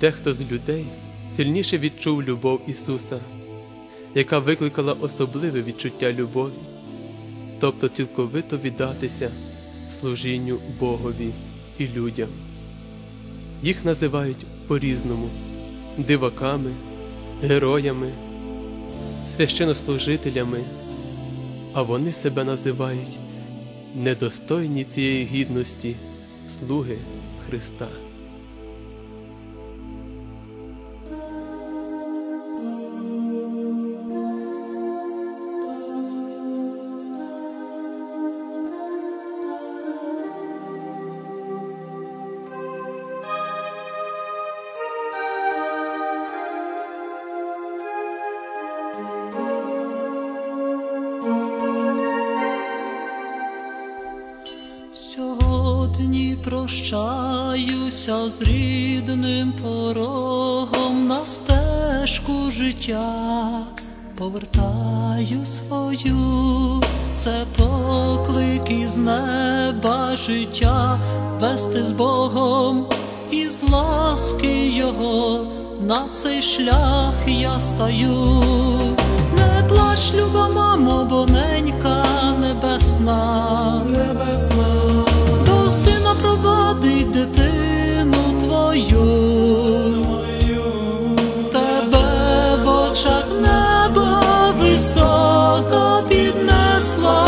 Дехто з людей сильніше відчув любов Ісуса, яка викликала особливе відчуття любові, тобто цілковито віддатися служінню Богові і людям. Їх називають по-різному диваками, героями, священнослужителями, а вони себе називають недостойні цієї гідності слуги Христа. Прощаюся з рідним порогом на стежку життя, повертаю свою, це поклик із неба життя, вести з Богом і з ласки Його. На цей шлях я стаю. Не плач, люба мамо, бо ненька небесна, небесна, високо піднесла,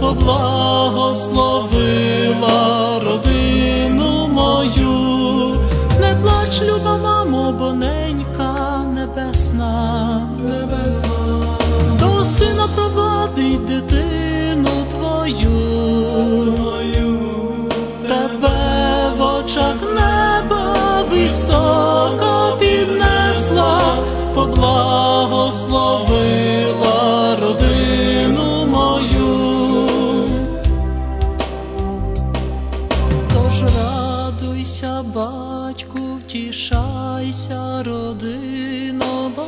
поблагословила родину мою, не плач, люба мамо, бо ненька небесна. небесна, До сина провадить дитину твою, тебе в очах неба високо піднесла, поблагословила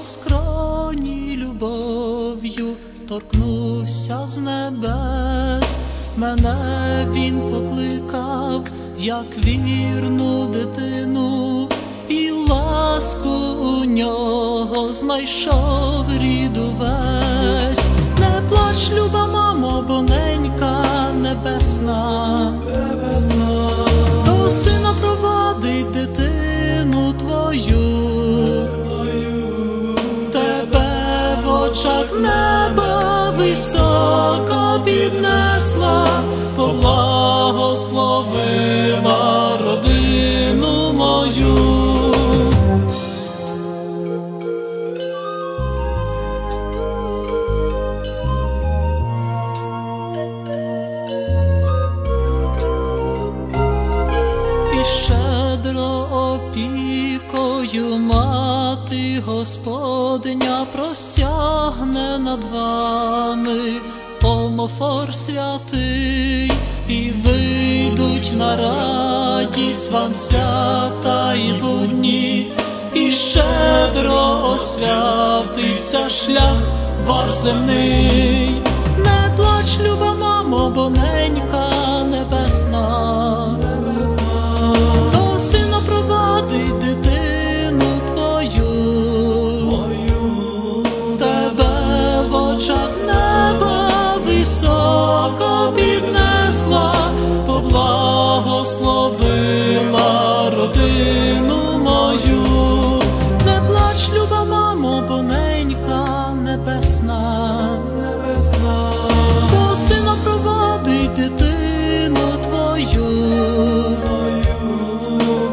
в скроні любов'ю торкнувся з небес, мене він покликав, як вірну дитину, і ласку у нього знайшов рід увесь. Піднесла, поблагословила родину мою. і щедро мати Господня простягне над вами помофор святий, і вийдуть на радість вам свята і будні, і щедро освятися шлях ваш земний. Не плач, люба мамо, бо піднесла, поблагословила родину мою. Не плач, люба мамо, бо ненька небесна. небесна, До сина провадить дитину твою.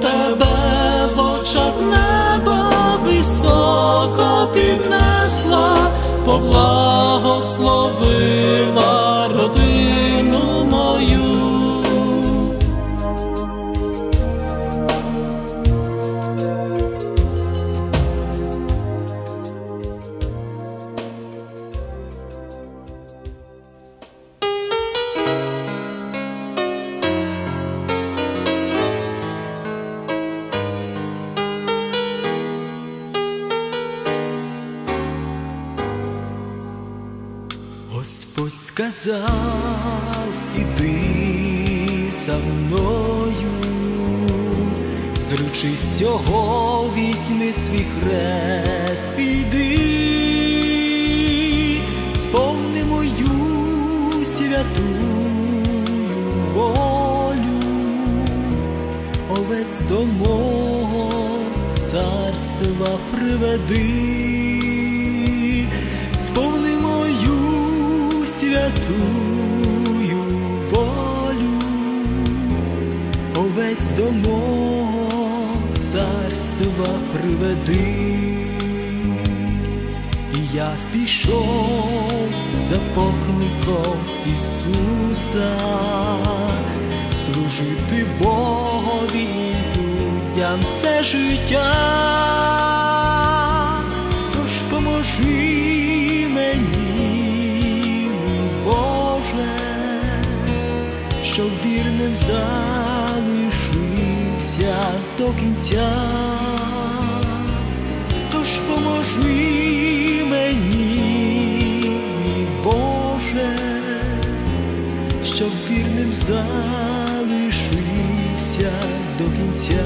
Тебе в очах неба високо піднесла, поблагословила Сказав, іди за мною, з Чи цього візьми свій хрест, піди, сповни мою святу волю, овець до мого царства приведи, святую волю, овець до мого царства приведи. І я пішов за покликом Ісуса, служити Богові людям все життя, до кінця тож поможи мені, мій Боже, щоб вірним залишився до кінця.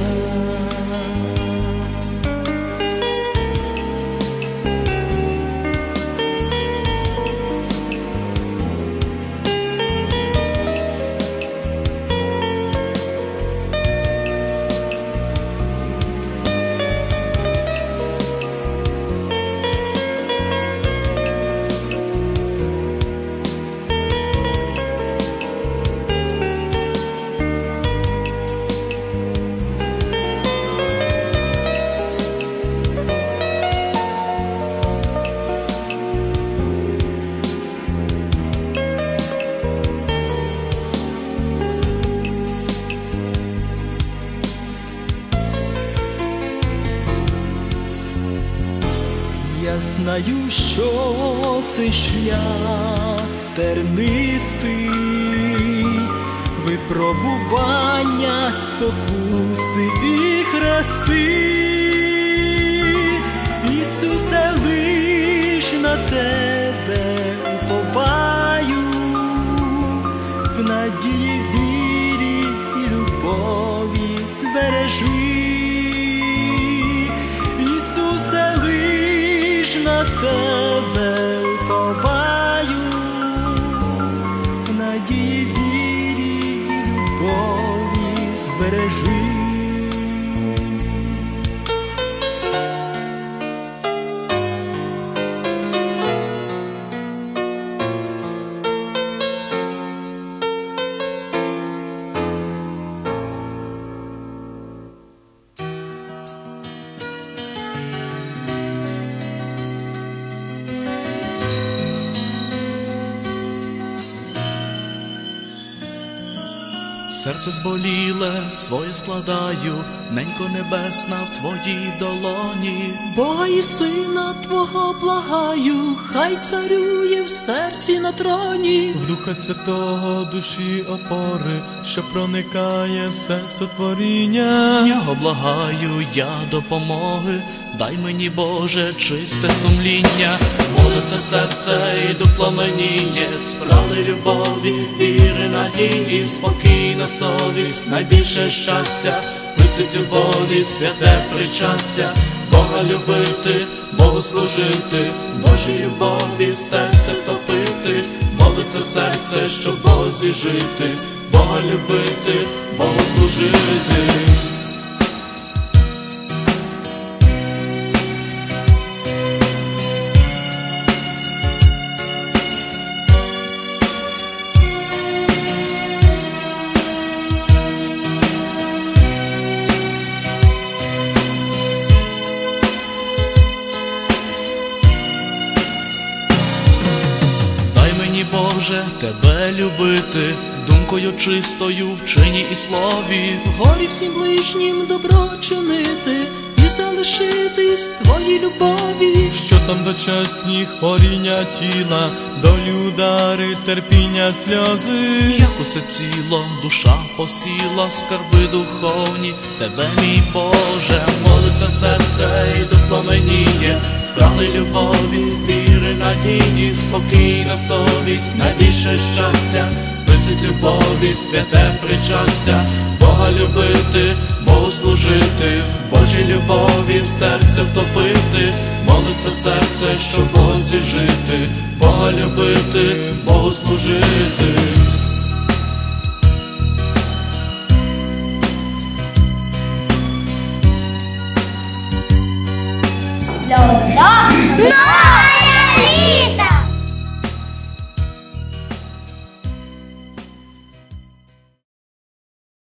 Знаю, що цей шлях тернистий, випробування, спокуси і хрести. Ісусе, лиш на тебе лиш на Серце зболіле, своє складаю, ненько небесна в твоїй долоні. Бога і сина Твого благаю, хай царює в серці на троні. в Духа Святого душі опори, що проникає все сотворіння. Нього благаю, я допомоги, дай мені, Боже, чисте сумління, молиться серце і пламеніє, справи любові, віри, надії, спокійна совість, найбільше щастя, вицвіт любові, святе причастя, Бога любити, Богу служити, Божій любові, серце втопити, молиться серце, щоб Бозі жити, Бога любити, Богу служити. Тебе любити, думкою чистою в чині і слові. Горі всім ближнім добро чинити і залишитись твоїй любові. Що там дочасні хворіння тіла, долю удари, терпіння, сльози. Як усе ціло, душа посіла, скарби духовні, тебе, мій Боже, молиться серце і допламеніє, тіні, спокійна совість, найбільше щастя, Прицвіт любові, святе причастя, Бога любити, Богу служити, Божі любові, серце втопити, молиться серце, щоб Бозі жити, Бога любити, Богу служити. No.